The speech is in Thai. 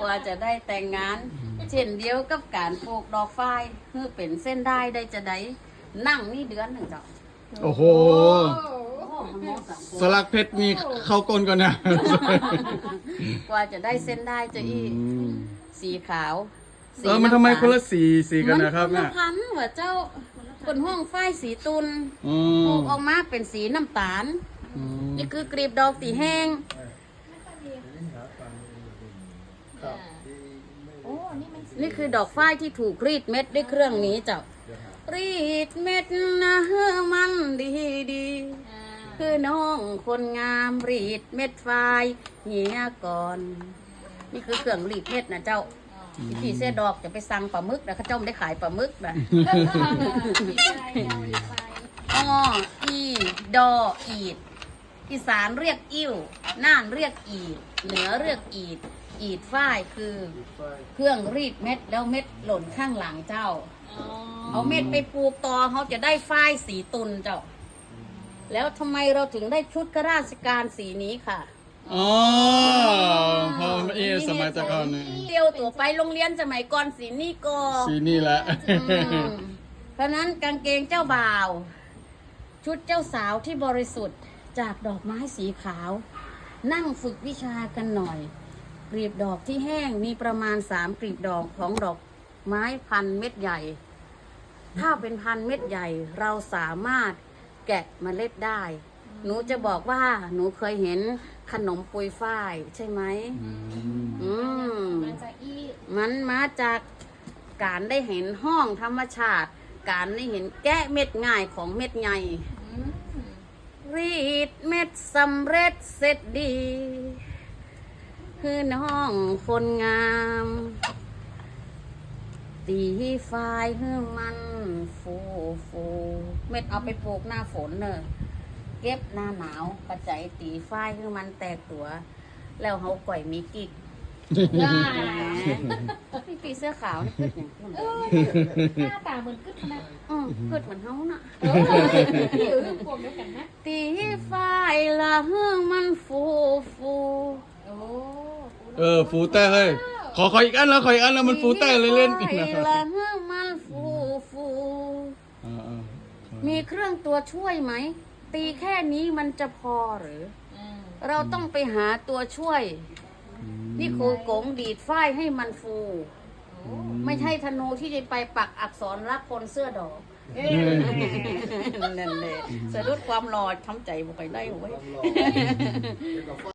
กว่าจะได้แต่งงาน เช่นเดียวกับการปลูกดอกฝ้ายคือเป็นเส้นได้ได้จะได้นั่งนี่เดือนหนึ่งเจ้าโอ้โหโอ้โหมันมองสังคมสลักเพชรมีเข้ากลนก่อนนะ กว่าจะได้เส้นได้จะอีอืมสีขาวสีเออมันทำไมำตาคนละสีสีกันนะครับมัเนี่นยละพันธุ์ว่าเจ้าคนห้องฝ้ายสีตุนอืปลูมกออกมาเป็นสีน้ำตาลอืมนี่คือกรีบดอกตีแห้ง โอ้นี่มันนี่คือดอกฝ้ายที่ถูกรีดเม็ดด้วยเครื่องนี้เจ้า รีดเม็ดนะมันดีดีๆคือน้องคนงามรีดเม็ดฝ้ายเหียก่อน นี่คือเครื่องรีดเม็ดนะเจ้าพี่เส้ดอกจะไปสั่งปลาหมึกนะเขาเจ้าไม่ได้ขายปลาหมึกนะอ้ออีดออีดอีสานเรียกอิ่วน่านเรียกอีดเหนือเรียกอีด อีดฝ้ายคือเครื่องรีดเม็ดแล้วเม็ดหล่นข้างหลังเจ้าเอาเม็ดไปปลูกต่อเขาจะได้ฝ้ายสีตุนเจ้า แล้วทำไมเราถึงได้ชุดข้าราชการสีนี้ค่ะอ๋อพอเอสมัยแต่ก่อนเนี่ยเตียวตัวไปโรงเรียนสมัยก่อนสีนี้ก็ สีนี่แหละ อืมเพราะนั้นกางเกงเจ้าบ่าว ชุดเจ้าสาวที่บริสุทธิ์จากดอกไม้สีขาว นั่งฝึกวิชากันหน่อย กลีบดอกที่แห้งมีประมาณสามกลีบดอกของดอกไม้พันเม็ดใหญ่ ถ้าเป็นพันเม็ดใหญ่เราสามารถแกะเมล็ดได้ หนูจะบอกว่าหนูเคยเห็นขนมปุยฝ้ายใช่ไหมอืมมันจะอีมันมาจากการได้เห็นห้องธรรมชาติ การได้เห็นแกะเม็ดง่ายของเม็ดใหญ่อืมรีดเม็ดสำเร็จเสร็จดี คือน้องคนงาม ตีไฟให้มันฟูฟูเม็ดเอาไปปลูกหน้าฝนเนอะเก็บหน้าหนาวกระจายตีไฟให้มันแตกตัว แล้วเขาก่อยมีกิกได้พี่ปีเสื้อขาวนี่ขึ้นอย่างนั้นเออหน้าตาเหมือนกึดขนาดอืมขึ้นเหมือนเขาน่ะเออผิวกลมด้วยกันนะตีไฟละเฮืองมันฟูฟูโอ้ เออฟูเตอร์เฮ้ยขอขออีกอันแล้วขออีกอันแล้วมันฟูเตอร์เลยเล่นตีไฟละเฮืองมันฟูฟูอ่าอ่ามีเครื่องตัวช่วยไหม ตีแค่นี้มันจะพอหรืออืมเราต้องไปหาตัวช่วยนี่ครูโกงดีดฝ้ายให้มันฟูโอ้ไม่ใช่ธนูที่จะไปปักอักษรรักคนเสื้อดอกเอ้ยนั่นเลยสะดุดความหล่อทำใจบ่ค่อยได้เว้ย